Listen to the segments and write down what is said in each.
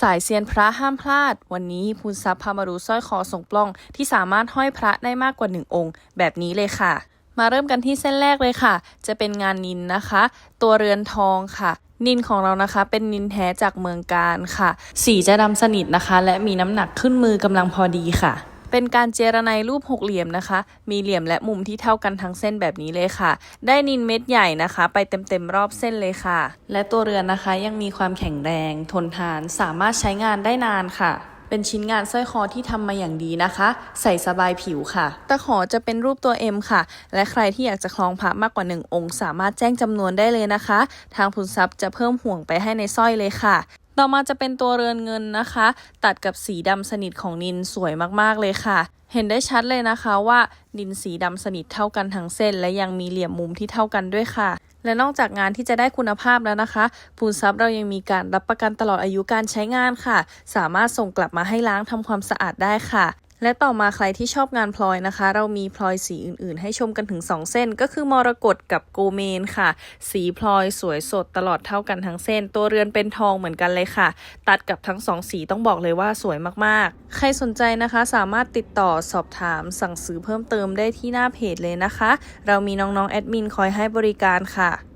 สายเซียนพระห้ามพลาด วันนี้พูนทรัพย์พามารูสร้อยคอทรงปล้อง ที่สามารถห้อยพระได้มากกว่าหนึ่งองค์ แบบนี้เลยค่ะ มาเริ่มกันที่เส้นแรกเลยค่ะ จะเป็นงานนินนะคะ ตัวเรือนทองค่ะ นินของเรานะคะ เป็นนินแท้จากเมืองการค่ะ สีจะดำสนิทนะคะ และมีน้ำหนักขึ้นมือกำลังพอดีค่ะ เป็นการเจรไนรูปหกเหลี่ยมนะคะ มีเหลี่ยมและมุมที่เท่ากันทั้งเส้นแบบนี้เลยค่ะ ได้นินเม็ดใหญ่นะคะ ไปเต็มๆรอบเส้นเลยค่ะ และตัวเรือนนะคะยังมีความแข็งแรง ทนทาน สามารถใช้งานได้นานค่ะเป็นชิ้นงานสร้อยคอที่ทำมาอย่างดีนะคะ ใส่สบายผิวค่ะ ตะขอจะเป็นรูปตัว M ค่ะ และใครที่อยากจะคล้องพระมากกว่า 1 องค์ สามารถแจ้งจำนวนได้เลยนะคะ ทางพุนทรัพย์จะเพิ่มห่วงไปให้ในสร้อยเลยค่ะ ต่อมาจะเป็นตัวเรือนเงินนะคะ ตัดกับสีดำสนิทของนินสวยมากๆเลยค่ะ เห็นได้ชัดเลยนะคะว่านินสีดำสนิทเท่ากันทั้งเส้น และยังมีเหลี่ยมมุมที่เท่ากันด้วยค่ะ และนอกจากงานที่จะได้คุณภาพแล้วนะคะปูนซับเรายังมีการรับประกันตลอดอายุการใช้งานค่ะ สามารถส่งกลับมาให้ล้างทำความสะอาดได้ค่ะ และต่อมาใครที่ชอบงานพลอยนะคะ เรามีพลอยสีอื่น ๆ ให้ชมกันถึง 2 เส้น ก็คือมรกตกับโกเมนค่ะ สีพลอยสวยสดตลอดเท่ากันทั้งเส้น ตัวเรือนเป็นทองเหมือนกันเลยค่ะ ตัดกับทั้งสองสีต้องบอกเลยว่าสวยมากๆ ใครสนใจนะคะสามารถติดต่อสอบถามสั่งซื้อเพิ่มเติมได้ที่หน้าเพจเลยนะคะ เรามีน้อง ๆ แอดมินคอยให้บริการค่ะ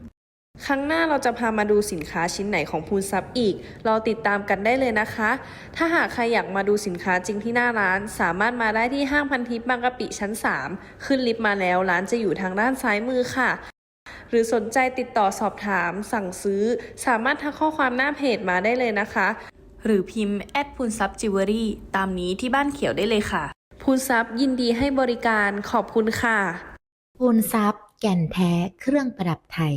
ครั้งหน้าเราจะพามาดูสินค้าชิ้นไหนของพูนซับอีก เราติดตามกันได้เลยนะคะ ถ้าหากใครอยากมาดูสินค้าจริงที่หน้าร้าน สามารถมาได้ที่ห้างพันทิพย์บางกะปิชั้น 3 ขึ้นลิฟต์มาแล้วร้านจะอยู่ทางด้านซ้ายมือค่ะ หรือสนใจติดต่อสอบถาม สั่งซื้อ สามารถทักข้อความหน้าเพจมาได้เลยนะคะ หรือพิมพ์แอดพูนซับจิวเวลรี่ตามนี้ที่บ้านเขียวได้เลยค่ะพูนซับยินดีให้บริการขอบคุณค่ะพูนทรัพย์แก่นแท้เครื่องประดับไทย